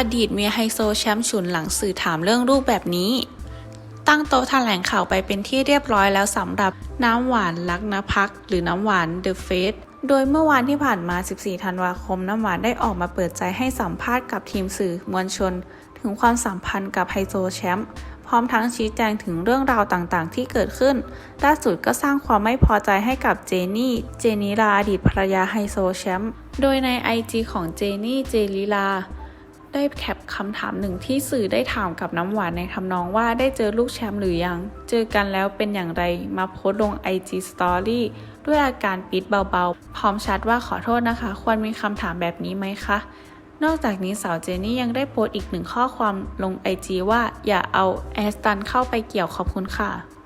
อดีตเมียไฮโซแชมป์ฉุนหลังสื่อถามเรื่องรูปแบบนี้ ตั้งโต๊ะแถลงข่าวไปเป็นที่เรียบร้อยแล้วสำหรับน้ำหวานลักนพัก หรือน้ำหวานเดอะเฟสโดยเมื่อวานที่ผ่านมา 14 ธันวาคม น้ำหวานได้ออกมาเปิดใจให้สัมภาษณ์กับทีมสื่อมวลชน ถึงความสัมพันธ์กับไฮโซแชมป์พร้อมทั้งชี้แจงถึงเรื่องราวต่างๆ ที่เกิดขึ้น ล่าสุดก็สร้างความไม่พอใจให้กับเจนี่ เจนิลาอดีตภรรยาไฮโซแชมป์ โดยใน IG ของเจนี่ เจลิลา ได้แคปคำถามหนึ่งที่สื่อได้ถามกับน้ำหวานในทำนองว่าได้เจอลูกแชมป์หรือยัง เจอกันแล้วเป็นอย่างไร มาโพสลง IG Story ด้วยอาการปิดเบาๆ พร้อมชัดว่าขอโทษนะคะ ควรมีคำถามแบบนี้ไหมคะ นอกจากนี้สาวเจนี่ยังได้โพสต์อีกหนึ่งข้อความลง IG ว่าอย่าเอาแอสตันเข้าไปเกี่ยวขอบคุณค่ะ